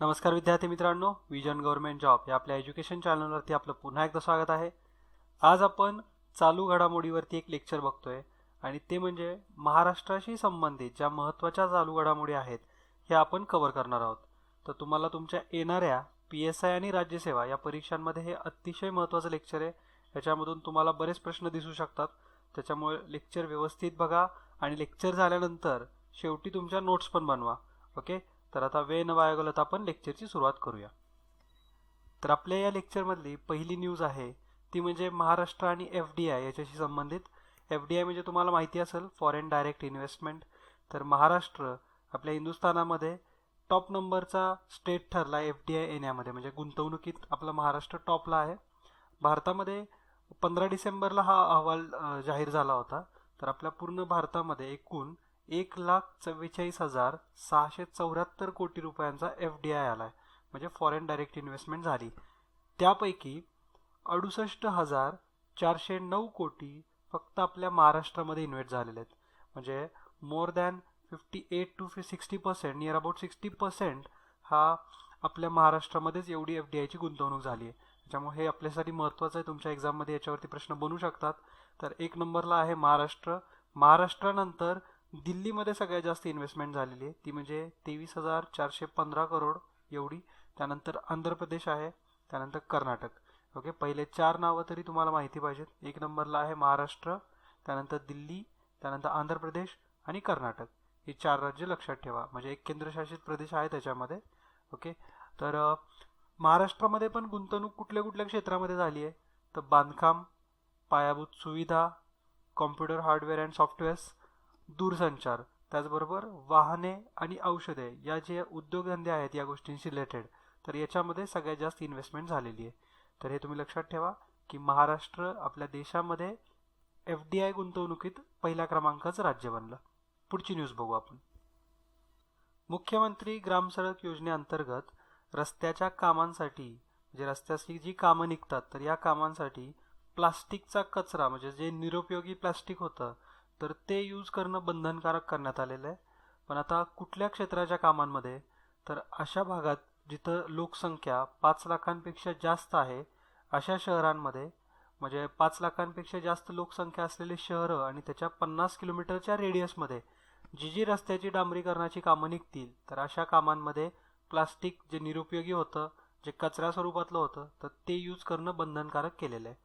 नमस्कार विद्यार्थी मित्रांनो विजन गव्हर्नमेंट जॉब या आपल्या एज्युकेशन चॅनलवरती आपलं पुन्हा एकदा स्वागत आहे. आज आपण चालू घडामोडीवरती एक लेक्चर बघतोय आणि ते म्हणजे महाराष्ट्राशी संबंधित ज्या महत्त्वाच्या चालू घडामोडी आहेत हे आपण कव्हर करणार आहोत. तर तुम्हाला तुमच्या येणाऱ्या पी एस आय आणि राज्यसेवा या परीक्षांमध्ये हे अतिशय महत्त्वाचं लेक्चर आहे. याच्यामधून तुम्हाला बरेच प्रश्न दिसू शकतात. त्याच्यामुळे लेक्चर व्यवस्थित बघा आणि लेक्चर झाल्यानंतर शेवटी तुमच्या नोट्स पण बनवा. ओके तर आता वेळ न वाया घालवता आपण लेक्चरची सुरुवात करूया. तर आपल्या या लेक्चरमधली पहिली न्यूज आहे ती म्हणजे महाराष्ट्र आणि एफ डी आय याच्याशी संबंधित. एफ डी आय म्हणजे तुम्हाला माहिती असेल फॉरेन डायरेक्ट इन्व्हेस्टमेंट तर महाराष्ट्र आपल्या हिंदुस्थानामध्ये टॉप नंबरचा स्टेट ठरला एफ डी आय येण्यामध्ये. म्हणजे गुंतवणुकीत आपला महाराष्ट्र टॉपला आहे. भारतामध्ये पंधरा डिसेंबरला हा अहवाल जाहीर झाला होता. तर आपल्या पूर्ण भारतामध्ये एकूण एक लाख चव्वेचाळीस हजार सहाशे चौऱ्याहत्तर कोटी रुपयांचा एफ डी आय आला आहे म्हणजे फॉरेन डायरेक्ट इन्व्हेस्टमेंट झाली. त्यापैकी अडुसष्ट हजार चारशे नऊ कोटी फक्त आपल्या महाराष्ट्रामध्ये इन्व्हेस्ट झालेले आहेत. म्हणजे more than fifty eight to fee sixty percent near about sixty percent हा आपल्या महाराष्ट्रामध्येच एवढी एफ डी आयची गुंतवणूक झाली आहे. त्याच्यामुळे हे आपल्यासाठी महत्त्वाचं आहे. तुमच्या एक्झाममध्ये याच्यावरती प्रश्न बनू शकतात. तर एक नंबरला आहे महाराष्ट्र. महाराष्ट्रानंतर दिल्लीमध्ये सगळ्यात जास्त इन्व्हेस्टमेंट झालेली आहे. ती म्हणजे तेवीस हजार चारशे पंधरा करोड एवढी. त्यानंतर आंध्र प्रदेश आहे त्यानंतर कर्नाटक. ओके पहिले चार नावं तरी तुम्हाला माहिती पाहिजेत. एक नंबरला आहे महाराष्ट्र त्यानंतर दिल्ली त्यानंतर आंध्र प्रदेश आणि कर्नाटक. हे चार राज्य लक्षात ठेवा. म्हणजे एक केंद्रशासित प्रदेश आहे त्याच्यामध्ये. ओके तर महाराष्ट्रामध्ये पण गुंतवणूक कुठल्या कुठल्या क्षेत्रामध्ये झाली आहे? तर बांधकाम पायाभूत सुविधा कॉम्प्युटर हार्डवेअर अँड सॉफ्टवेअर्स दूरसंचार त्याचबरोबर वाहने आणि औषधे या जे उद्योगधंदे आहेत या गोष्टींशी रिलेटेड तर याच्यामध्ये सगळ्यात जास्त इन्व्हेस्टमेंट झालेली आहे. तर हे तुम्ही लक्षात ठेवा की महाराष्ट्र आपल्या देशामध्ये एफ डी आय गुंतवणुकीत पहिल्या क्रमांकाचं राज्य बनलं. पुढची न्यूज बघू आपण. मुख्यमंत्री ग्रामसडक योजनेअंतर्गत रस्त्याच्या कामांसाठी म्हणजे जे रस्त्याची जी कामं निघतात तर या कामांसाठी प्लास्टिकचा कचरा म्हणजे जे निरुपयोगी प्लास्टिक होतं तर ते यूज करणं बंधनकारक करण्यात आलेलं आहे. पण आता कुठल्या क्षेत्राच्या कामांमध्ये तर अशा भागात जिथं लोकसंख्या पाच लाखांपेक्षा जास्त आहे अशा शहरांमध्ये म्हणजे पाच लाखांपेक्षा जास्त लोकसंख्या असलेले शहरं आणि त्याच्या पन्नास किलोमीटरच्या रेडियसमध्ये जी जी रस्त्याची डांबरीकरणाची कामं निघतील तर अशा कामांमध्ये प्लास्टिक जे निरुपयोगी होतं जे कचरा स्वरूपातलं होतं तर ते यूज करणं बंधनकारक केलेलं आहे.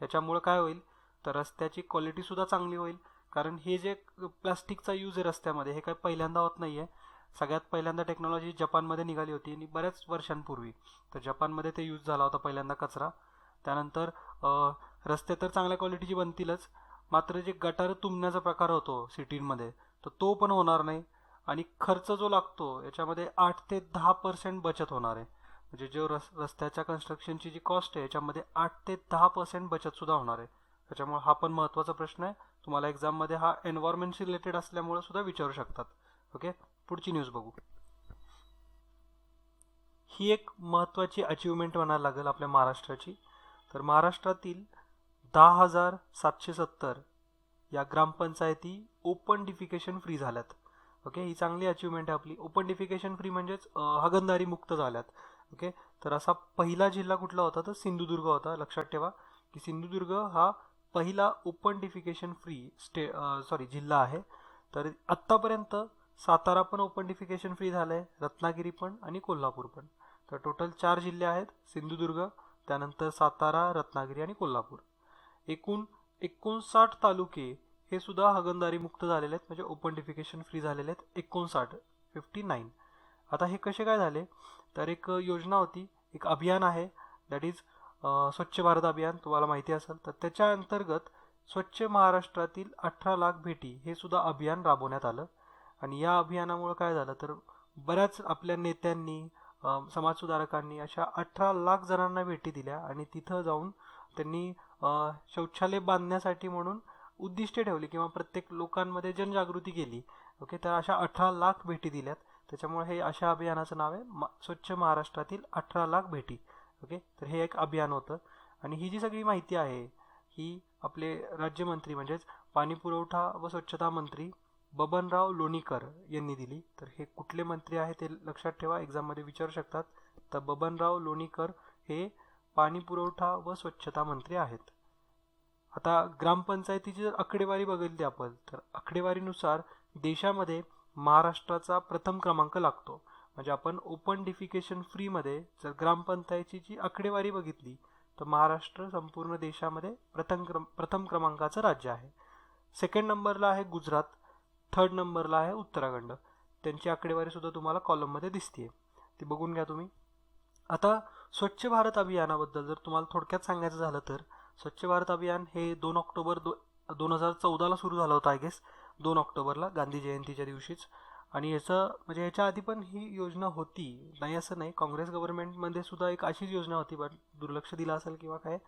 याच्यामुळं काय होईल? तर रस्त्याची क्वालिटीसुद्धा चांगली होईल. कारण हे जे प्लास्टिकचा यूज आहे रस्त्यामध्ये हे काय पहिल्यांदा होत नाही आहे सगळ्यात पहिल्यांदा टेक्नॉलॉजी जपानमध्ये निघाली होती आणि बऱ्याच वर्षांपूर्वी. तर जपानमध्ये ते यूज झाला होता पहिल्यांदा कचरा. त्यानंतर रस्ते तर चांगल्या क्वालिटीची बनतीलच मात्र जे गटार तुंबण्याचा प्रकार होतो सिटींमध्ये तर तो पण होणार नाही. आणि खर्च जो लागतो याच्यामध्ये आठ ते दहा पर्सेंट बचत होणार आहे. म्हणजे जो रस रस्त्याच्या कन्स्ट्रक्शनची जी कॉस्ट आहे याच्यामध्ये आठ ते दहा पर्सेंट बचतसुद्धा होणार आहे. त्याच्यामुळे हा पण महत्त्वाचा प्रश्न आहे. तुम्हाला एक्झाममध्ये हा एन्व्हायरमेंटशी रिलेटेड असल्यामुळे सुद्धा विचारू शकतात. ओके पुढची न्यूज बघू. ही एक महत्त्वाची अचिव्हमेंट म्हणायला लागेल आपल्या महाराष्ट्राची. तर महाराष्ट्रातील दहा हजार सातशे सत्तर या ग्रामपंचायती ओपन डिफिकेशन फ्री झाल्यात. ओके ही चांगली अचिव्हमेंट आहे आपली. ओपन डिफिकेशन फ्री म्हणजेच अं, मुक्त झाल्यात. ओके तर असा पहिला जिल्हा कुठला होता? तर सिंधुदुर्ग होता. लक्षात ठेवा की सिंधुदुर्ग हा पहिला open defecation free state sorry जिल्हा आहे. तर आत्तापर्यंत सातारा पण ओपन डिफिकेशन फ्री झालं आहे रत्नागिरी पण आणि कोल्हापूर पण. तर टोटल चार जिल्हे आहेत सिंधुदुर्ग त्यानंतर सातारा रत्नागिरी आणि कोल्हापूर. एकूण एकोणसाठ तालुके हे सुद्धा हागणदारी मुक्त झालेले आहेत म्हणजे ओपन डिफिकेशन फ्री झालेले आहेत एकोणसाठ फिफ्टी नाईन आता हे कसे काय झाले? तर एक योजना होती एक अभियान आहे दॅट इज स्वच्छ भारत अभियान तुम्हाला माहिती असेल तर त्याच्या अंतर्गत स्वच्छ महाराष्ट्रातील अठरा लाख भेटी हे सुद्धा अभियान राबवण्यात आलं. आणि या अभियानामुळे काय झालं तर बऱ्याच आपल्या नेत्यांनी समाजसुधारकांनी अशा अठरा लाख जणांना भेटी दिल्या आणि तिथं जाऊन त्यांनी शौचालय बांधण्यासाठी म्हणून उद्दिष्टे ठेवली किंवा प्रत्येक लोकांमध्ये जनजागृती केली. ओके तर अशा अठरा लाख भेटी दिल्यात. त्याच्यामुळे हे अशा अभियानाचं नाव आहे मा स्वच्छ महाराष्ट्रातील अठरा लाख भेटी. ओके? तर हे एक अभियान होतं. आणि ही जी सगळी माहिती आहे ही आपले राज्यमंत्री म्हणजेच पाणी पुरवठा व स्वच्छता मंत्री बबनराव लोणीकर यांनी दिली. तर हे कुठले मंत्री आहे ते लक्षात ठेवा एक्झाममध्ये विचारू शकतात. तर बबनराव लोणीकर हे पाणी पुरवठा व स्वच्छता मंत्री आहेत. आता ग्रामपंचायतीची जर आकडेवारी बघितली आपण तर आकडेवारीनुसार देशामध्ये महाराष्ट्राचा प्रथम क्रमांक लागतो. म्हणजे आपण ओपन डिफिकेशन फ्रीमध्ये जर ग्रामपंचायतीची आकडेवारी बघितली तर महाराष्ट्र संपूर्ण देशामध्ये प्रथम क्रम प्रथम क्रमांकाचं राज्य आहे. सेकंड नंबरला आहे गुजरात थर्ड नंबरला आहे उत्तराखंड. त्यांची आकडेवारीसुद्धा तुम्हाला कॉलममध्ये दिसते ती बघून घ्या तुम्ही. आता स्वच्छ भारत अभियानाबद्दल जर तुम्हाला थोडक्यात सांगायचं झालं तर स्वच्छ भारत अभियान हे दोन ऑक्टोबर दो दोन हजार चौदाला सुरू झालं होतं आय गेस दोन ऑक्टोबरला गांधी जयंतीच्या दिवशीच. आणि याचं म्हणजे याच्या आधी पण ही योजना होती. नाही असं नाही. काँग्रेस गव्हर्नमेंटमध्ये सुद्धा एक अशीच योजना होती. बट दुर्लक्ष दिलं असेल किंवा काय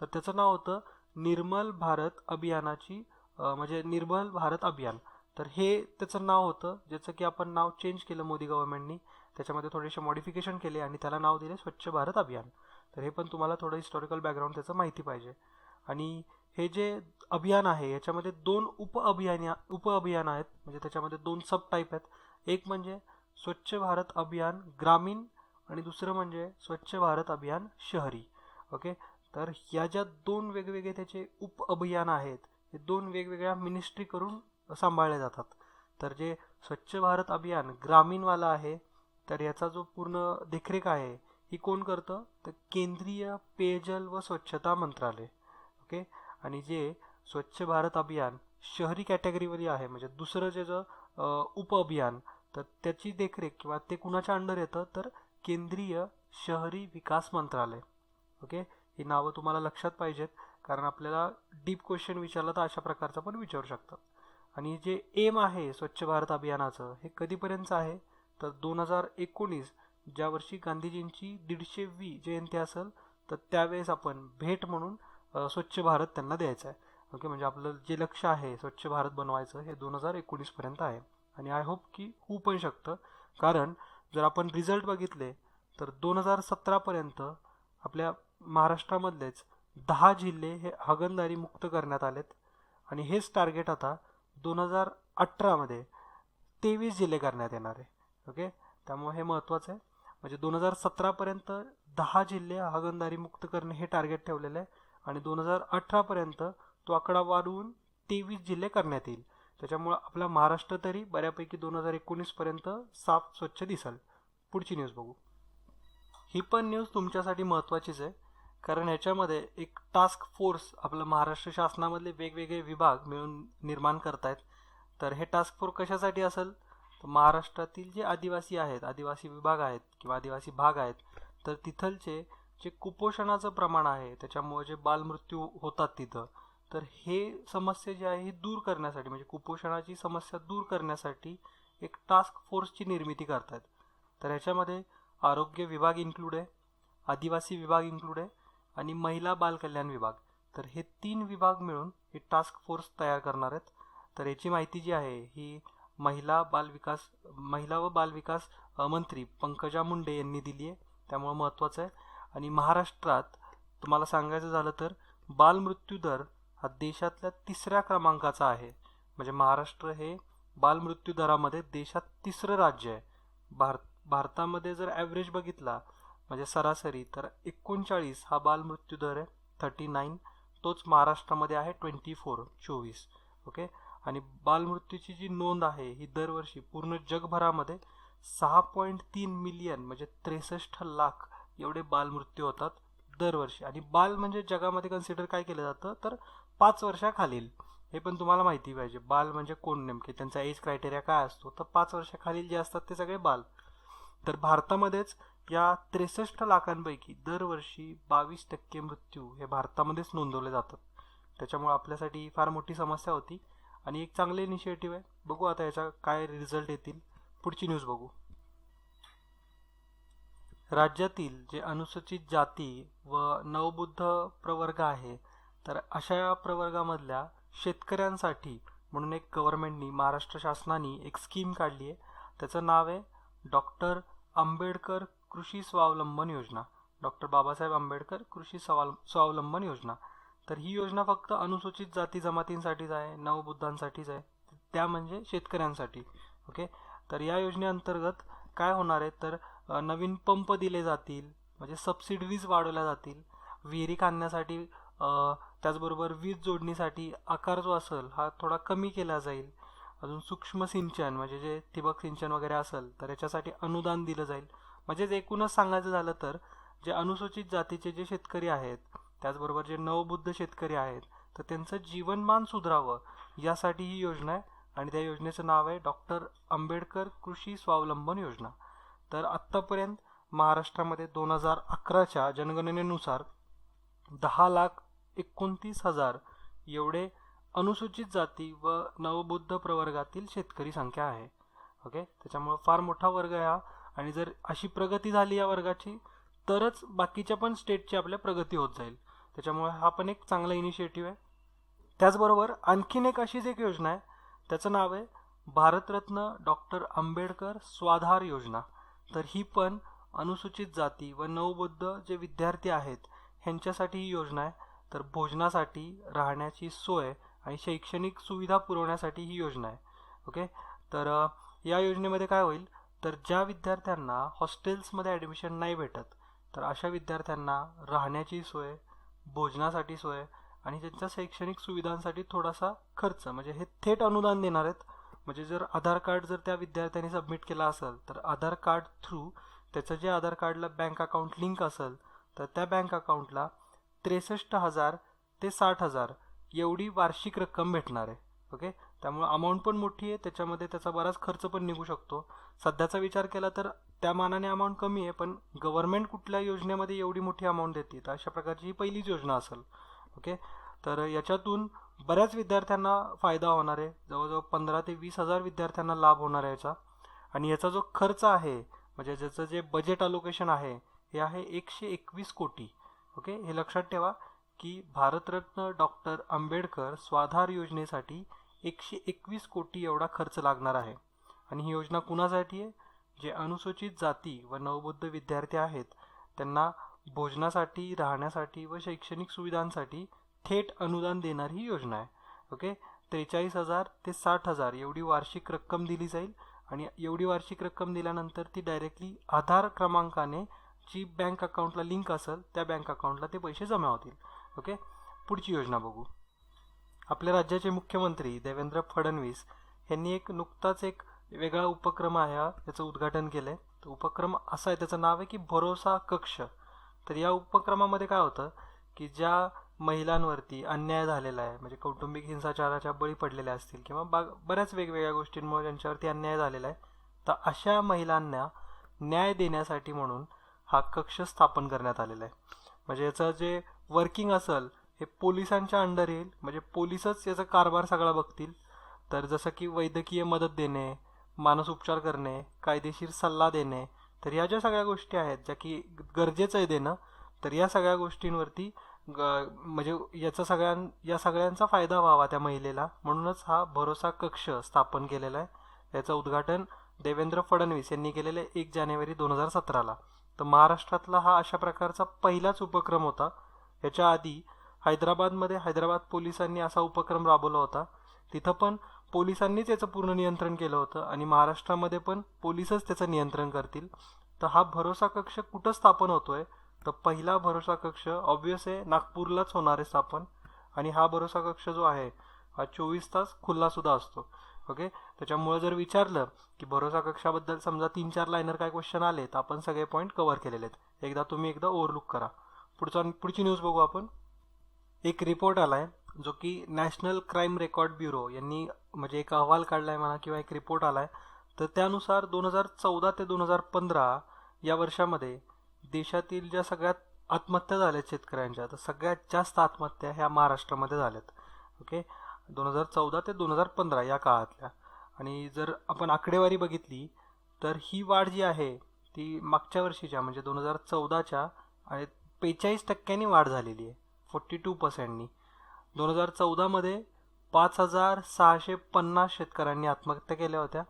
तर त्याचं नाव होतं निर्मल भारत अभियानाची म्हणजे निर्मल भारत अभियान. तर हे त्याचं नाव होतं ज्याचं की आपण नाव चेंज केलं मोदी गव्हर्नमेंटनी. त्याच्यामध्ये थोडेसे मॉडिफिकेशन केले आणि त्याला नाव दिले स्वच्छ भारत अभियान. तर हे पण तुम्हाला थोडं हिस्टॉरिकल बॅकग्राऊंड त्याचं माहिती पाहिजे. आणि हे जे अभियान आहे याच्यामध्ये दोन उप अभियान उप अभियान आहेत म्हणजे त्याच्यामध्ये दोन सब टाईप आहेत. एक म्हणजे स्वच्छ भारत अभियान ग्रामीण आणि दुसरं म्हणजे स्वच्छ भारत अभियान शहरी. ओके तर या ज्या दोन वेगवेगळे त्याचे उप अभियान आहेत हे दोन वेगवेगळ्या मिनिस्ट्री करून सांभाळले जातात. तर जे स्वच्छ भारत अभियान ग्रामीणवाला आहे तर याचा जो पूर्ण देखरेख आहे ही कोण करतं? तर केंद्रीय पेयजल व स्वच्छता मंत्रालय. ओके आणि जे स्वच्छ भारत अभियान शहरी कॅटेगरीमध्ये आहे. म्हणजे दुसरं जे जर उप अभियान तर त्याची देखरेख किंवा ते कुणाच्या अंडर येतं? तर केंद्रीय शहरी विकास मंत्रालय. ओके? ही नावं तुम्हाला लक्षात पाहिजेत कारण आपल्याला डीप क्वेश्चन विचारलं तर अशा प्रकारचं पण विचारू शकतात आणि जे एम आहे स्वच्छ भारत अभियानाचं हे कधीपर्यंत आहे? तर दोन हजार एकोणीस ज्या वर्षी गांधीजींची दीडशेवी जयंती असेल तर त्यावेळेस आपण भेट म्हणून स्वच्छ भारत त्यांना द्यायचं आहे. ओके म्हणजे आपलं जे लक्ष आहे स्वच्छ भारत बनवायचं हे दोन हजार एकोणीसपर्यंत आहे. आणि आय होप की होऊ पण शकतं. कारण जर आपण रिझल्ट बघितले तर दोन हजार सतरापर्यंत आपल्या महाराष्ट्रामधलेच दहा जिल्हे हे हागणदारी मुक्त करण्यात आलेत. आणि हेच टार्गेट आता दोन हजार अठरामध्ये तेवीस जिल्हे करण्यात येणार आहे. ओके त्यामुळे हे महत्त्वाचं आहे. म्हणजे दोन हजार सतरापर्यंत दहा जिल्हे हागणदारी मुक्त करणे हे टार्गेट ठेवलेलं आहे. आणि दोन हजार अठरापर्यंत तो आकडा वाढवून तेवीस जिल्हे करण्यात येईल. त्याच्यामुळं आपला महाराष्ट्र तरी बऱ्यापैकी दोन हजार एकोणीसपर्यंत साफ स्वच्छ दिसेल. पुढची न्यूज बघू. ही पण न्यूज तुमच्यासाठी महत्त्वाचीच आहे. कारण ह्याच्यामध्ये एक टास्क फोर्स आपलं महाराष्ट्र शासनामधले वेगवेगळे विभाग मिळून निर्माण करतायत. तर हे टास्क फोर्स कशासाठी असेल? तर महाराष्ट्रातील जे आदिवासी आहेत आदिवासी विभाग आहेत किंवा आदिवासी भाग आहेत तर तिथलचे जे कुपोषणाचं प्रमाण आहे त्याच्यामुळे जे बालमृत्यू होतात तिथं तर हे समस्या जी आहे ही दूर करण्यासाठी म्हणजे कुपोषणाची समस्या दूर करण्यासाठी एक टास्क फोर्सची निर्मिती करतात तर ह्याच्यामध्ये आरोग्य विभाग इन्क्लूड आहे आदिवासी विभाग इन्क्लूड आहे आणि महिला बालकल्याण विभाग. तर हे तीन विभाग मिळून हे टास्क फोर्स तयार करणार आहेत. तर याची माहिती जी आहे ही महिला बालविकास महिला व बालविकास मंत्री पंकजा मुंडे यांनी दिली आहे. त्यामुळं महत्त्वाचं आहे आणि महाराष्ट्रात तुम्हाला सांगायचं झालं तर बालमृत्यू दर हा देशातल्या तिसऱ्या क्रमांकाचा आहे. म्हणजे महाराष्ट्र हे बालमृत्यू दरामध्ये देशात तिसरं राज्य आहे. भारत भारतामध्ये जर ॲव्हरेज बघितला म्हणजे सरासरी तर एकोणचाळीस हा बालमृत्यू दर आहे. थर्टी नाईन तोच महाराष्ट्रामध्ये आहे ट्वेंटी फोर चोवीस. ओके आणि बालमृत्यूची जी नोंद आहे ही दरवर्षी पूर्ण जगभरामध्ये सहा पॉईंट तीन मिलियन म्हणजे त्रेसष्ट लाख एवढे बालमृत्यू होतात दरवर्षी. आणि बाल म्हणजे जगामध्ये कन्सिडर काय केलं जातं? तर पाच वर्षाखालील. हे पण तुम्हाला माहिती पाहिजे. बाल म्हणजे कोण नेमके? त्यांचा एज क्रायटेरिया काय असतो? तर पाच वर्षाखालील जे असतात ते सगळे बाल. तर भारतामध्येच या त्रेसष्ट लाखांपैकी दरवर्षी बावीस टक्के मृत्यू हे भारतामध्येच नोंदवले जातात. त्याच्यामुळे आपल्यासाठी फार मोठी समस्या होती. आणि एक चांगले इनिशिएटिव्ह आहे. बघू आता याचा काय रिझल्ट येतील. पुढची न्यूज बघू. राज्यातील जे अनुसूचित जाती व नवबुद्ध प्रवर्ग आहे तर अशा प्रवर्गामधल्या शेतकऱ्यांसाठी म्हणून एक गव्हर्मेंटनी महाराष्ट्र शासनाने एक स्कीम काढली आहे. त्याचं नाव आहे डॉक्टर आंबेडकर कृषी स्वावलंबन योजना. डॉक्टर बाबासाहेब आंबेडकर कृषी स्वावल स्वावलंबन योजना. तर ही योजना फक्त अनुसूचित जाती जमातींसाठीच आहे नवबुद्धांसाठीच आहे त्या म्हणजे शेतकऱ्यांसाठी. ओके? तर या योजनेअंतर्गत काय होणार आहे? तर नवीन पंप दिले जातील म्हणजे सबसिडीज वाढवल्या जातील. विहिरी खाणण्यासाठी त्याचबरोबर वीज जोडणीसाठी आकार जो असेल हा थोडा कमी केला जाईल. अजून सूक्ष्म सिंचन म्हणजे जे ठिबक सिंचन वगैरे असेल तर याच्यासाठी अनुदान दिलं जाईल. म्हणजेच एकूणच सांगायचं झालं तर जे अनुसूचित जातीचे जे शेतकरी आहेत त्याचबरोबर जे नवबुद्ध शेतकरी आहेत तर त्यांचं जीवनमान सुधारावं यासाठी ही योजना आहे. आणि त्या योजनेचं नाव आहे डॉक्टर आंबेडकर कृषी स्वावलंबन योजना. तर आत्तापर्यंत महाराष्ट्रामध्ये दोन हजार अकराच्या जनगणनेनुसार दहा लाख एकोणतीस हजार एवढे अनुसूचित जाती व नवबुद्ध प्रवर्गातील शेतकरी संख्या आहे. ओके त्याच्यामुळं फार मोठा वर्ग आहे हा. आणि जर अशी प्रगती झाली या वर्गाची तरच बाकीच्या पण स्टेटची आपल्या प्रगती होत जाईल. त्याच्यामुळे हा पण एक चांगला इनिशिएटिव्ह आहे. त्याचबरोबर आणखीन एक अशीच एक योजना आहे. त्याचं नाव आहे भारतरत्न डॉक्टर आंबेडकर स्वाधार योजना. तर ही पण अनुसूचित जाती व नवबुद्ध जे विद्यार्थी आहेत ह्यांच्यासाठी ही योजना आहे. तर भोजनासाठी राहण्याची सोय आणि शैक्षणिक सुविधा पुरवण्यासाठी ही योजना आहे. ओके? तर या योजनेमध्ये काय होईल? तर ज्या विद्यार्थ्यांना हॉस्टेल्समध्ये ॲडमिशन नाही भेटत तर अशा विद्यार्थ्यांना राहण्याची सोय भोजनासाठी सोय आणि त्यांच्या शैक्षणिक सुविधांसाठी थोडासा खर्च म्हणजे हे थेट अनुदान देणार आहेत म्हणजे जर आधार कार्ड जर त्या विद्यार्थ्याने सबमिट केला असेल तर आधार कार्ड थ्रू त्याचं जे आधार कार्डला बँक अकाउंट लिंक असेल तर त्या बँक अकाउंटला त्रेसष्ट हजार ते साठ हजार एवढी वार्षिक रक्कम भेटणार आहे. ओके? त्यामुळे अमाऊंट पण मोठी आहे त्याच्यामध्ये त्याचा बराच खर्च पण निघू शकतो. सध्याचा विचार केला तर त्या मानाने अमाऊंट कमी आहे पण गव्हर्नमेंट कुठल्या योजनेमध्ये एवढी मोठी अमाऊंट देते? तर अशा प्रकारची ही पहिलीच योजना असेल. ओके? तर याच्यातून बऱ्याच विद्यार्थ्यांना फायदा होणार आहे. जवळजवळ पंधरा ते वीस हजार विद्यार्थ्यांना लाभ होणार आहे याचा. आणि याचा जो खर्च आहे म्हणजे ज्याचं जे बजेट अलोकेशन आहे हे आहे एकशे एकवीस कोटी. ओके हे लक्षात ठेवा की भारतरत्न डॉक्टर आंबेडकर स्वाधार योजनेसाठी एकशे एकवीस कोटी एवढा खर्च लागणार आहे. आणि ही योजना कुणासाठी आहे? जे अनुसूचित जाती व नवबुद्ध विद्यार्थी आहेत त्यांना भोजनासाठी राहण्यासाठी व शैक्षणिक सुविधांसाठी थेट अनुदान देणारी ही योजना आहे. ओके त्रेचाळीस हजार ते साठ हजार एवढी वार्षिक रक्कम दिली जाईल आणि एवढी वार्षिक रक्कम दिल्यानंतर ती डायरेक्टली आधार क्रमांकाने जी बँक अकाउंटला लिंक असेल त्या बँक अकाउंटला ते पैसे जमा होतील. ओके पुढची योजना बघू. आपल्या राज्याचे मुख्यमंत्री देवेंद्र फडणवीस यांनी एक नुकताच एक वेगळा उपक्रम आहे हा त्याचं उद्घाटन केलं आहे तो उपक्रम असा आहे त्याचं नाव आहे की भरोसा कक्ष. तर या उपक्रमामध्ये काय होतं की ज्या महिलांवरती अन्याय झालेला आहे. म्हणजे कौटुंबिक हिंसाचाराच्या बळी पडलेल्या असतील किंवा बा बऱ्याच वेगवेगळ्या गोष्टींमुळे त्यांच्यावरती अन्याय झालेला आहे. तर अशा महिलांना न्याय देण्यासाठी म्हणून हा कक्ष स्थापन करण्यात आलेला आहे. म्हणजे याचं जे वर्किंग असेल हे पोलिसांच्या अंडर येईल. म्हणजे पोलिसच याचा कारभार सगळा बघतील. तर जसं की वैद्यकीय मदत देणे मानसोपचार करणे कायदेशीर सल्ला देणे तर या ज्या सगळ्या गोष्टी आहेत ज्या की गरजेचं आहे देणं तर या सगळ्या गोष्टींवरती म्हणजे याचा सगळ्यां या सगळ्यांचा फायदा व्हावा त्या महिलेला. म्हणूनच हा भरोसा कक्ष स्थापन केलेला आहे. याचं उद्घाटन देवेंद्र फडणवीस यांनी केलेलं आहे एक जानेवारी दोन हजार सतराला. तर महाराष्ट्रातला हा अशा प्रकारचा पहिलाच उपक्रम होता. याच्या आधी हैदराबादमध्ये हैदराबाद पोलिसांनी असा उपक्रम राबवला होता. तिथं पण पोलिसांनीच याचं पूर्ण नियंत्रण केलं होतं आणि महाराष्ट्रामध्ये पण पोलिसच त्याचं नियंत्रण करतील. तर हा भरोसा कक्ष कुठं स्थापन होतोय? तर पहिला भरोसा कक्ष ऑब्वियस आहे नागपूरलाच होणार आहे स्थापन. आणि हा भरोसा कक्ष जो आहे हा चोवीस तास खुल्लासुद्धा असतो. ओके त्याच्यामुळे जर विचारलं की भरोसा कक्षाबद्दल समजा तीन चार लाईनर काय क्वेश्चन आले तर आपण सगळे पॉईंट कव्हर केलेले आहेत. एकदा तुम्ही एकदा ओव्हरलुक करा. पुढचा पुढची न्यूज बघू आपण. एक रिपोर्ट आला आहे जो की नॅशनल क्राईम रेकॉर्ड ब्युरो यांनी म्हणजे एक अहवाल काढला आहे म्हणा किंवा एक रिपोर्ट आला आहे तर त्यानुसार दोन हजार चौदा ते दोन हजार पंधरा या वर्षामध्ये देशातील ज्या सगळ्यात आत्महत्या झाल्यात शेतकऱ्यांच्या तर सगळ्यात जास्त आत्महत्या ह्या महाराष्ट्रामध्ये झाल्यात. ओके? दोन हजार चौदा ते दोन हजार पंधरा या काळातल्या. आणि जर आपण आकडेवारी बघितली तर ही वाढ जी आहे ती मागच्या वर्षीच्या म्हणजे दोन हजार चौदाच्या आणि बेचाळीस टक्क्यांनी वाढ झालेली आहे फोर्टी टू पर्सेंटनी. दोन हजार चौदामध्ये पाच हजार सहाशे पन्नास शेतकऱ्यांनी आत्महत्या केल्या होत्या.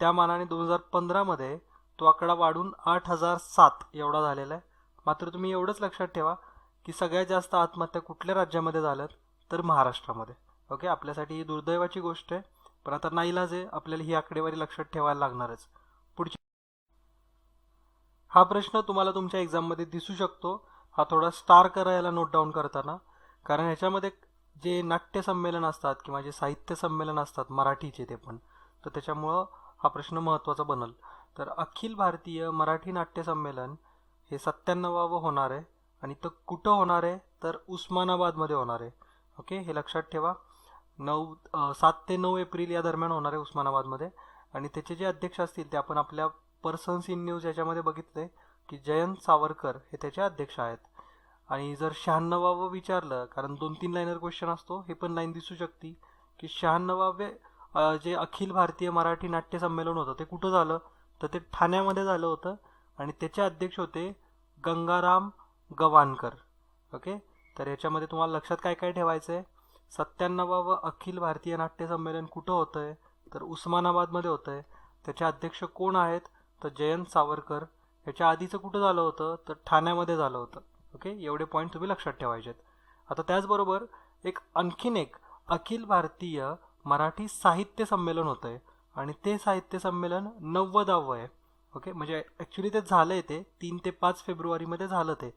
त्या मानाने दोन हजार पंधरामध्ये तो आकडा वाढून आठ हजार सात एवढा झालेला आहे. मात्र तुम्ही एवढंच लक्षात ठेवा की सगळ्यात जास्त आत्महत्या कुठल्या राज्यामध्ये झाल्यात? तर महाराष्ट्रामध्ये. ओके? आपल्यासाठी ही दुर्दैवाची गोष्ट आहे. पण आता नाईलाज आहे. आपल्याला ही आकडेवारी लक्षात ठेवायला लागणारच. पुढची हा प्रश्न तुम्हाला तुमच्या एक्झाममध्ये दिसू शकतो. हा थोडा स्टार करायला नोट डाऊन करताना. कारण ह्याच्यामध्ये जे नाट्य संमेलन असतात किंवा जे साहित्य संमेलन असतात मराठीचे ते पण. तर त्याच्यामुळं हा प्रश्न महत्त्वाचा बनल. तर अखिल भारतीय मराठी नाट्य संमेलन हे सत्त्याण्णवावं होणार आहे आणि तर कुठं होणार आहे? तर उस्मानाबादमध्ये होणार आहे. ओके? हे लक्षात ठेवा. नऊ सात ते नऊ एप्रिल या दरम्यान होणार आहे उस्मानाबादमध्ये. आणि त्याचे जे अध्यक्ष असतील ते आपण आपल्या पर्सन्स इन न्यूज याच्यामध्ये बघितले की जयंत सावरकर हे त्याचे अध्यक्ष आहेत. आणि जर शहाण्णवावं विचारलं कारण दोन तीन लाईनर क्वेश्चन असतो हे पण लाईन दिसू शकते की शहाण्णवावे जे अखिल भारतीय मराठी नाट्य संमेलन होतं ते कुठं झालं? तर ते ठाण्यामध्ये झालं होतं. आणि त्याचे अध्यक्ष होते गंगाराम गवानकर. ओके? तर याच्यामध्ये तुम्हाला लक्षात काय काय ठेवायचं आहे? सत्त्याण्णवावं अखिल भारतीय नाट्य संमेलन कुठं होतं आहे तर उस्मानाबादमध्ये होतं आहे त्याचे अध्यक्ष कोण आहेत? तर जयंत सावरकर. याच्या आधीचं कुठं झालं होतं? तर ठाण्यामध्ये झालं होतं. ओके? एवढे पॉईंट तुम्ही लक्षात ठेवायचे आहेत आता त्याचबरोबर एक आणखीन एक अखिल भारतीय मराठी साहित्य संमेलन होतं आहे आणि ते साहित्य संमेलन नव्वदावं आहे. ओके म्हणजे ॲक्च्युली ते झालं आहे ते. तीन ते पाच फेब्रुवारीमध्ये झालं ते.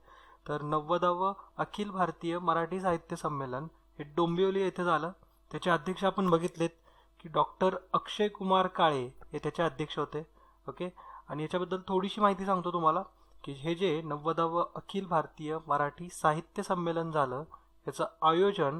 तर नव्वदावं अखिल भारतीय मराठी साहित्य संमेलन हे डोंबिवली येथे झालं. त्याचे अध्यक्ष आपण बघितलेत की डॉक्टर अक्षय कुमार काळे हे त्याचे अध्यक्ष होते. ओके आणि याच्याबद्दल थोडीशी माहिती सांगतो तुम्हाला की हे जे नव्वदावं अखिल भारतीय मराठी साहित्य संमेलन झालं याचं आयोजन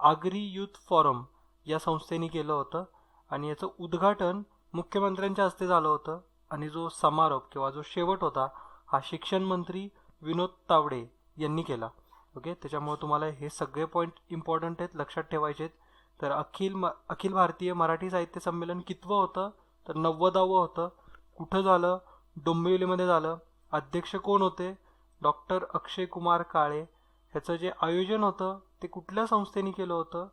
आगरी यूथ फॉरम या संस्थेने केलं होतं. आणि याचं उद्घाटन मुख्यमंत्र्यांच्या हस्ते झालं होतं. आणि जो समारोप किंवा जो शेवट होता हा शिक्षण मंत्री विनोद तावडे यांनी केला. ओके त्याच्यामुळे तुम्हाला हे सगळे पॉईंट इम्पॉर्टंट आहेत लक्षात ठेवायचे आहेत. तर अखिल म अखिल भारतीय मराठी साहित्य संमेलन कितवं होतं? तर नव्वदावं होतं. कुठं झालं? डोंबिवलीमध्ये झालं. अध्यक्ष कोण होते? डॉक्टर अक्षय कुमार काळे. ह्याचं जे आयोजन होतं ते कुठल्या संस्थेने केलं होतं?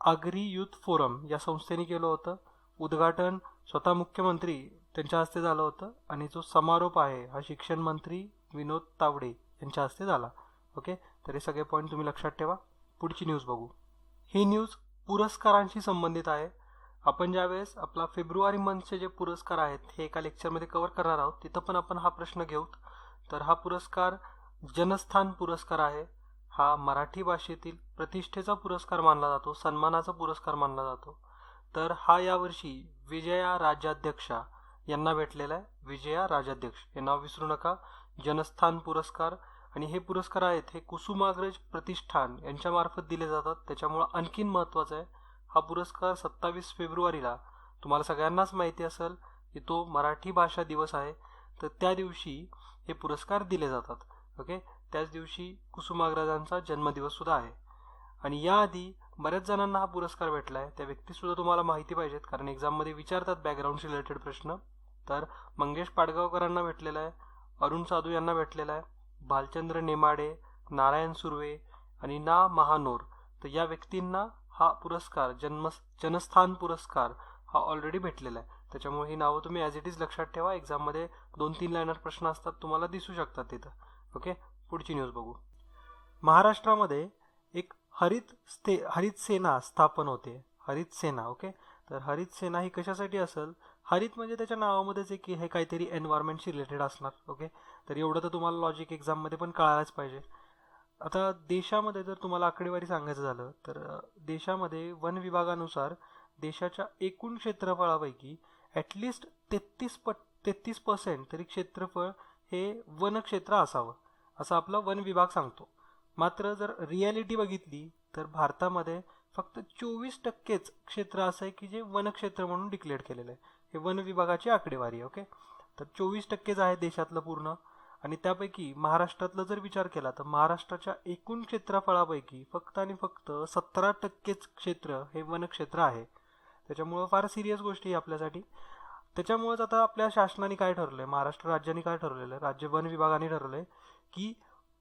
आगरी युथ फोरम या संस्थेने केलं होतं. उद्घाटन स्वतः मुख्यमंत्री त्यांच्या हस्ते झालं होतं आणि जो समारोप आहे हा शिक्षण मंत्री विनोद तावडे यांच्या हस्ते झाला. ओके? तर हे सगळे पॉईंट तुम्ही लक्षात ठेवा. पुढची न्यूज बघू. ही न्यूज पुरस्कारांशी संबंधित आहे. आपण ज्यावेळेस आपला फेब्रुवारी मंथचे जे पुरस्कार आहेत हे एका लेक्चरमध्ये कव्हर करणार आहोत तिथं पण आपण हा प्रश्न घेऊ तर हा पुरस्कार जनस्थान पुरस्कार आहे. हा मराठी भाषेतील प्रतिष्ठेचा पुरस्कार मानला जातो सन्मानाचा पुरस्कार मानला जातो. तर हा यावर्षी विजया राजाध्यक्षा यांना भेटलेला आहे. विजया राजाध्यक्ष हे नाव विसरू नका. जनस्थान पुरस्कार आणि हे पुरस्कार आहेत हे कुसुमाग्रज प्रतिष्ठान यांच्यामार्फत दिले जातात. त्याच्यामुळं आणखीन महत्त्वाचं आहे हा पुरस्कार सत्तावीस फेब्रुवारीला तुम्हाला सगळ्यांनाच माहिती असेल की तो मराठी भाषा दिवस आहे. तर त्या दिवशी हे पुरस्कार दिले जातात. ओके? त्याच दिवशी कुसुमाग्रजांचा जन्मदिवससुद्धा आहे. आणि याआधी बऱ्याच जणांना हा पुरस्कार भेटला आहे त्या व्यक्तीसुद्धा तुम्हाला माहिती पाहिजेत कारण एक्झाममध्ये विचारतात बॅकग्राऊंडशी रिलेटेड प्रश्न. तर मंगेश पाडगावकरांना भेटलेला आहे अरुण साधू यांना भेटलेला आहे भालचंद्र नेमाडे नारायण सुर्वे आणि ना महानोर. तर या व्यक्तींना हा पुरस्कार जन्म जनस्थान पुरस्कार हा ऑलरेडी भेटलेला आहे. त्याच्यामुळे ही नावं तुम्ही ॲज इट इज लक्षात ठेवा. एक्झाममध्ये दोन तीन लाईनर प्रश्न असतात तुम्हाला दिसू शकतात तिथं. ओके पुढची न्यूज बघू. महाराष्ट्रामध्ये एक हरित स्थे हरित सेना स्थापन होते. हरित सेना ओके? तर हरित सेना ही कशासाठी असेल? हरित म्हणजे त्याच्या नावामध्येच आहे की हे काहीतरी एन्व्हायरमेंटशी रिलेटेड असणार ओके? तर एवढं तर तुम्हाला लॉजिक एक्झाममध्ये पण कळायलाच पाहिजे. आता देशामध्ये जर तुम्हाला आकडेवारी सांगायचं झालं तर देशामध्ये वन विभागानुसार देशाच्या एकूण क्षेत्रफळापैकी ॲटलिस्ट तेहतीस पट तेहतीस पर्सेंट तरी क्षेत्रफळ हे वनक्षेत्र असावं. असं आपला वन विभाग सांगतो. मात्र जर रियालिटी बघितली तर भारतामध्ये फक्त चोवीस टक्केच क्षेत्र असं आहे की जे वनक्षेत्र म्हणून डिक्लेअर केलेलं आहे. हे वन विभागाची आकडेवारी आहे ओके तर चोवीस टक्केच आहे देशातलं पूर्ण. आणि त्यापैकी महाराष्ट्रातलं जर विचार केला तर महाराष्ट्राच्या एकूण क्षेत्रफळापैकी फक्त आणि फक्त सतरा टक्केच क्षेत्र हे वनक्षेत्र आहे. त्याच्यामुळं फार सिरियस गोष्टी आहे आपल्यासाठी. त्याच्यामुळेच आता आपल्या शासनाने काय ठरवलं आहे महाराष्ट्र राज्याने काय ठरवलेलं आहे? राज्य वन विभागाने ठरवलं आहे की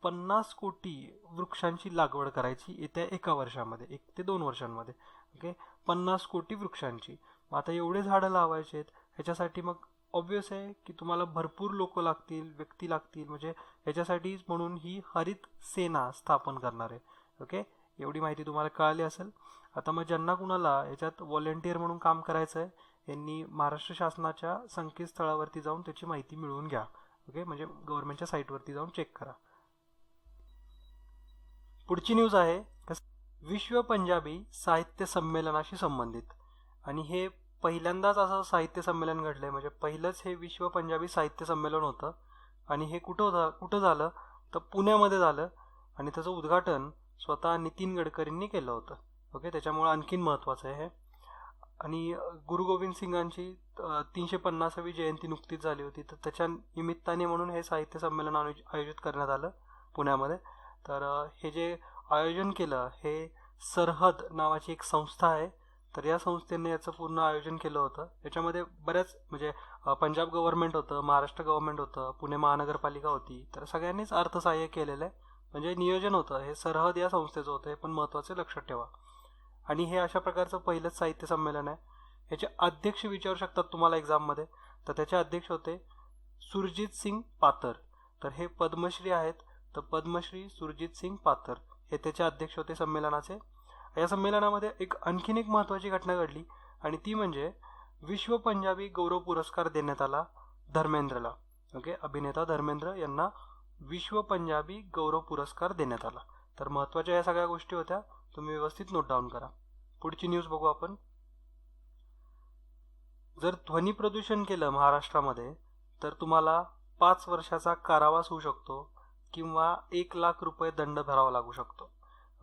पन्नास कोटी वृक्षांची लागवड करायची येत्या एका वर्षामध्ये एक ते दोन वर्षांमध्ये ओके पन्नास कोटी वृक्षांची. मग आता एवढे झाडं लावायचे आहेत ह्याच्यासाठी मग ऑब्वियस आहे की तुम्हाला भरपूर लोक लागतील व्यक्ती लागतील. म्हणजे ह्याच्यासाठीच म्हणून ही हरित सेना स्थापन करणार आहे ओके एवढी माहिती तुम्हाला कळाली असेल. आता मग ज्यांना कुणाला याच्यात व्हॉलेंटियर म्हणून काम करायचं आहे यांनी महाराष्ट्र शासनाच्या संकेतस्थळावरती जाऊन त्याची माहिती मिळवून घ्या. ओके? म्हणजे गव्हर्नमेंटच्या साईटवरती जाऊन चेक करा. पुढची न्यूज आहे विश्व पंजाबी साहित्य संमेलनाशी संबंधित. आणि हे पहिल्यांदाच असं साहित्य संमेलन घडलंय. म्हणजे पहिलंच हे विश्व पंजाबी साहित्य संमेलन होतं. आणि हे कुठं होतं कुठं झालं? तर पुण्यामध्ये झालं. आणि त्याचं उद्घाटन स्वतः नितीन गडकरींनी केलं होतं. ओके? त्याच्यामुळे आणखीन महत्त्वाचं आहे हे. आणि गुरु गोविंद सिंगांची तीनशे पन्नासावी जयंती नुकतीच झाली होती. तर त्याच्या निमित्ताने म्हणून हे साहित्य संमेलन आयोजित करण्यात आलं पुण्यामध्ये. तर हे जे आयोजन केलं हे सरहद नावाची एक संस्था आहे. तर या संस्थेने याचं पूर्ण आयोजन केलं होतं. याच्यामध्ये बऱ्याच म्हणजे पंजाब गव्हर्नमेंट होतं महाराष्ट्र गव्हर्नमेंट होतं पुणे महानगरपालिका होती. तर सगळ्यांनीच अर्थसहाय्य केलेलं आहे. म्हणजे नियोजन होतं. हे सरहद या संस्थेचं होतं. हे पण महत्त्वाचं लक्षात ठेवा. आणि हे अशा प्रकारचं पहिलंच साहित्य संमेलन आहे. ह्याचे अध्यक्ष विचारू शकतात तुम्हाला एक्झाममध्ये तर त्याचे अध्यक्ष होते सुरजित सिंग पातर तर हे पद्मश्री आहेत. तर पद्मश्री सुरजित सिंग पातर हे त्याचे अध्यक्ष होते संमेलनाचे. या संमेलनामध्ये एक आणखीन एक महत्त्वाची घटना घडली आणि ती म्हणजे विश्व पंजाबी गौरव पुरस्कार देण्यात आला धर्मेंद्रला. ओके? अभिनेता धर्मेंद्र यांना विश्व पंजाबी गौरव पुरस्कार देण्यात आला. तर महत्त्वाच्या या सगळ्या गोष्टी होत्या. तुम्ही व्यवस्थित नोट डाऊन करा. पुढची न्यूज बघू आपण. जर ध्वनी प्रदूषण केलं महाराष्ट्रामध्ये तर तुम्हाला पाच वर्षाचा कारावास होऊ शकतो किंवा एक लाख रुपये दंड भरावा लागू शकतो.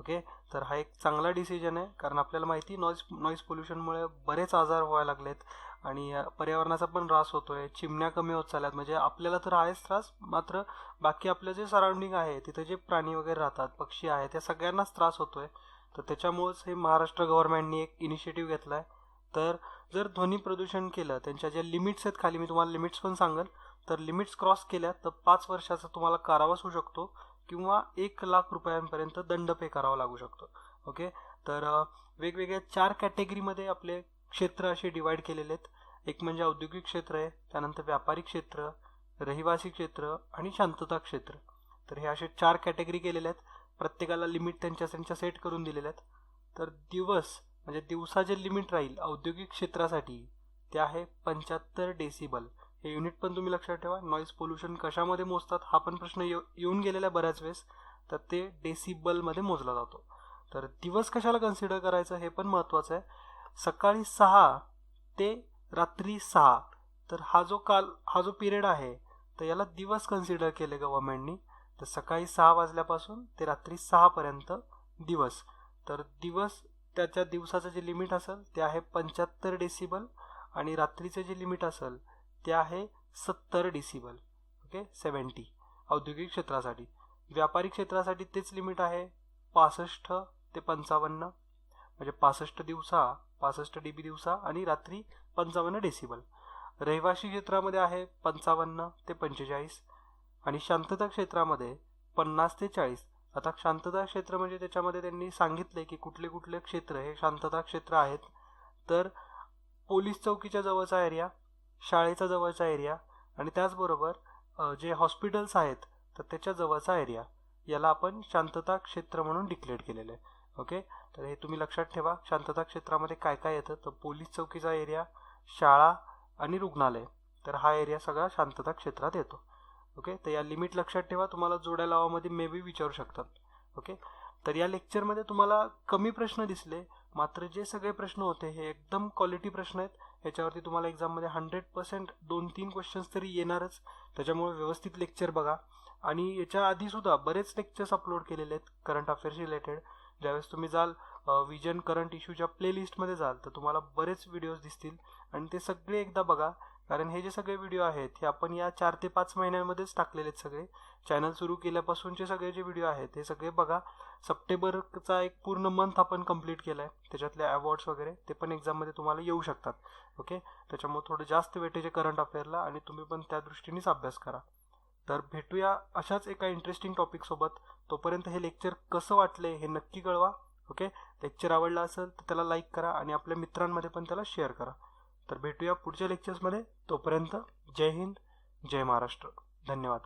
ओके? तर हा एक चांगला डिसिजन आहे कारण आपल्याला माहिती नॉईज नॉईज पोल्युशनमुळे बरेच आजार व्हायला लागलेत आणि पर्यावरणाचा पण त्रास होतोय चिमण्या कमी होत चालल्यात. म्हणजे आपल्याला तर आहेच त्रास मात्र बाकी आपलं जे सराउंडिंग आहे तिथे जे प्राणी वगैरे राहतात पक्षी आहेत त्या सगळ्यांनाच त्रास होतोय. तर त्याच्यामुळेच हे महाराष्ट्र गव्हर्नमेंटनी एक इनिशिएटिव्ह घेतला आहे तर जर ध्वनी प्रदूषण केलं त्यांच्या ज्या लिमिट्स आहेत खाली मी तुम्हाला लिमिट्स पण सांगेल. तर लिमिट्स क्रॉस केल्या तर पाच वर्षाचा तुम्हाला कारावास होऊ शकतो किंवा एक लाख रुपयांपर्यंत दंड पे करावा लागू शकतो. ओके तर वेगवेगळ्या चार कॅटेगरीमध्ये आपले क्षेत्र असे डिवाईड केलेले आहेत. एक म्हणजे औद्योगिक क्षेत्र आहे त्यानंतर व्यापारी क्षेत्र रहिवासी क्षेत्र आणि शांतता क्षेत्र. तर हे असे चार कॅटेगरी केलेले आहेत. प्रत्येकाला लिमिट त्यांच्या त्यांच्या सेट करून दिलेल्या आहेत. तर दिवस म्हणजे दिवसा जे लिमिट राहील औद्योगिक क्षेत्रासाठी ते आहे पंच्याहत्तर डेसिबल. हे युनिट पण तुम्ही लक्षात ठेवा नॉईज पोल्युशन कशामध्ये मोजतात हा पण प्रश्न येऊ- येऊन गेलेला बऱ्याच वेळेस तर ते डेसिबलमध्ये मोजला जातो. तर दिवस कशाला कन्सिडर करायचं हे पण महत्त्वाचं आहे. सकाळी सहा ते रात्री सहा तर हा जो काल हा जो पिरियड आहे तर याला दिवस कन्सिडर केले गव्हर्मेंटनी तर सकाळी सहा वाजल्यापासून ते रात्री सहापर्यंत दिवस. तर दिवस त्याच्या दिवसाचं जे लिमिट असेल ते आहे पंच्याहत्तर डेसिबल आणि रात्रीचं जे लिमिट असेल ते आहे सत्तर डेसिबल ओके सेवन्टी औद्योगिक क्षेत्रासाठी. व्यापारी क्षेत्रासाठी तेच लिमिट आहे पासष्ट ते पंचावन्न. म्हणजे पासष्ट दिवसा पासष्ट डी बी दिवसा आणि रात्री पंचावन्न डेसिबल रहिवासी क्षेत्रामध्ये आहे पंचावन्न ते पंचेचाळीस आणि शांतता क्षेत्रामध्ये पन्नास ते चाळीस. आता शांतता क्षेत्र म्हणजे त्याच्यामध्ये त्यांनी सांगितले की कुठले कुठले क्षेत्र हे शांतता क्षेत्र आहेत. तर पोलीस चौकीच्या जवळचा एरिया शाळेचा जवळचा एरिया आणि त्याचबरोबर जे हॉस्पिटल्स आहेत तर त्याच्या जवळचा एरिया याला आपण शांतता क्षेत्र म्हणून डिक्लेअर केलेलं आहे. ओके? तर हे तुम्ही लक्षात ठेवा शांतता क्षेत्रामध्ये काय काय येतं? तर पोलीस चौकीचा एरिया शाळा आणि रुग्णालय. तर हा एरिया सगळा शांतता क्षेत्रात येतो. ओके तर या लिमिट लक्षात ठेवा. तुम्हाला जोड्या लावामध्ये मे बी विचारू शकतात. ओके तर या लेक्चरमध्ये तुम्हाला कमी प्रश्न दिसले. मात्र जे सगळे प्रश्न होते हे एकदम क्वालिटी प्रश्न आहेत. याच्यावरती तुम्हाला एक्झाममध्ये हंड्रेड पर्सेंट दोन तीन क्वेश्चन्स तरी येणारच. त्याच्यामुळे व्यवस्थित लेक्चर बघा. आणि याच्या आधीसुद्धा बरेच लेक्चर्स अपलोड केलेले आहेत करंट अफेअर्स रिलेटेड ज्यावेळेस तुम्ही जाल विजन करंट इश्यूच्या प्लेलिस्टमध्ये जाल तर तुम्हाला बरेच व्हिडिओज दिसतील. आणि ते सगळे एकदा बघा. कारण हे जे सगळे व्हिडिओ आहेत हे आपण या चार ते पाच महिन्यांमध्येच टाकलेले आहेत सगळे. चॅनल सुरू केल्यापासूनचे सगळे जे व्हिडिओ आहेत हे सगळे बघा. सप्टेंबरचा एक पूर्ण मंथ आपण कंप्लीट केला आहे त्याच्यातले अवॉर्ड्स वगैरे ते पण एक्झाममध्ये तुम्हाला येऊ शकतात. ओके त्याच्यामुळे थोडं जास्त वेटेज आहे करंट अफेअरला आणि तुम्ही पण त्या दृष्टीनेच अभ्यास करा. तर भेटूया अशाच एका इंटरेस्टिंग टॉपिकसोबत तोपर्यंत हे लेक्चर कसं वाटले हे नक्की कळवा. ओके लेक्चर आवडलं असेल तर त्याला लाईक करा आणि आपल्या मित्रांमध्ये पण त्याला शेअर करा. तर भेटूया पुढच्या लेक्चर्समध्ये तोपर्यंत जय हिंद जय महाराष्ट्र. धन्यवाद.